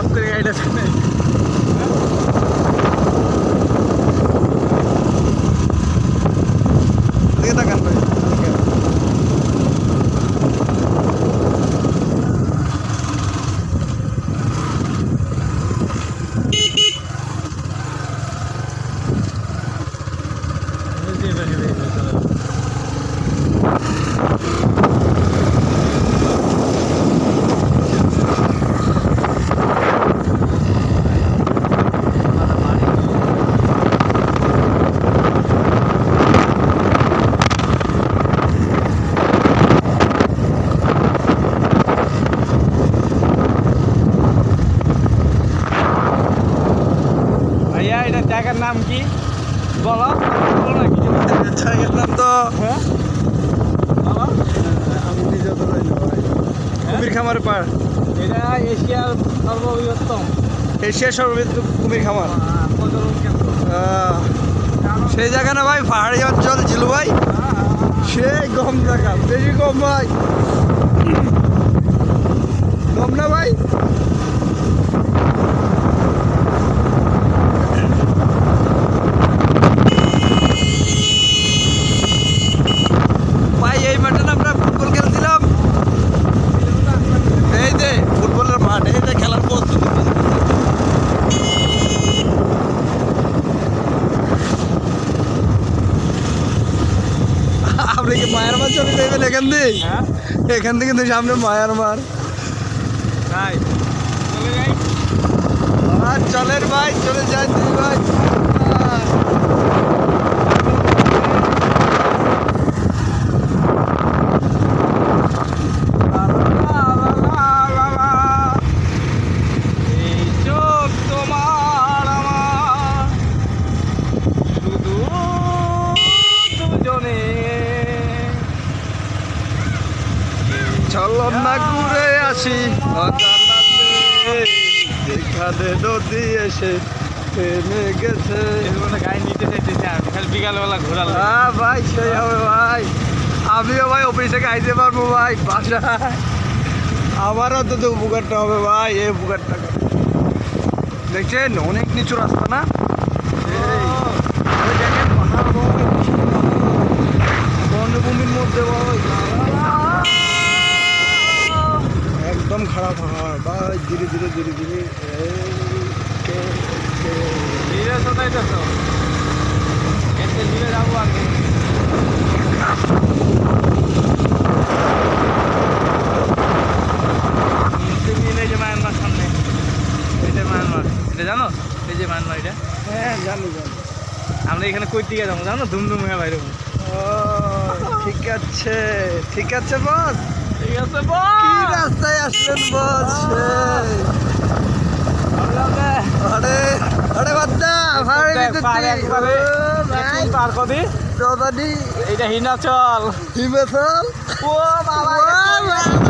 ঝাপ করে গাড়িটা ফেলে দিকে তাকান ভাই। কি? বলো তো। হ্যাঁ? আমি নিজে তো হ্যাঁ? কুমির খামারের পার এটা এশিয়ার সর্ববৃহত্তম। এশিয়ার সর্ববৃহৎ কুমির খামার। সেই জায়গা না ভাই পাহাড়ি অঞ্চল ছিল ভাই। হ্যাঁ, সেই গম জায়গা বেশি গম ভাই। গম না ভাই? চলে যাবেন এখান থেকে হ্যাঁ? এখান থেকে কিন্তু সামনে মায়ার মার। তাই চলে যাই। আর চলেন ভাই চলে যাই ভাই। ঘুরে আসি যেখানে নদী এসে গেছে। গায়ে নিতে চাইতেছে বিকালবেলা হ্যাঁ ভাই সেই হবে ভাই। আমিও ভাই অফিসে পারব ভাই বাসায়। উপকারটা হবে ভাই এই উপকারটা দেখছেন অনেক নিচু রাস্তা না এই, ওই দেখেন পাহাড় বড়, বনভূমির মধ্যে ভাই একদম খারাপ পাহাড় ভাই ধীরে ধীরে ধীরে ধীরে এই, কে- কে- ধীরে এতে ধীরে যাব আগে যে মায়ানমার সামনে। যে মায়ানমার। এটা জানো? এই যে মায়ানমার এটা? হ্যাঁ জানি জানি। আমরা এখানে কই যাব? জানো? ধুমধুম হয়ে বাইরে ঠিক আছে ঠিক আছে বস। ঠিক আছে কি রাস্তায় আসলেন বস? আরে আরে বাদ্দা ভাই পার কদি দাদানি এইটা হিনাচল হিমাচল? বাবা ও বাবা।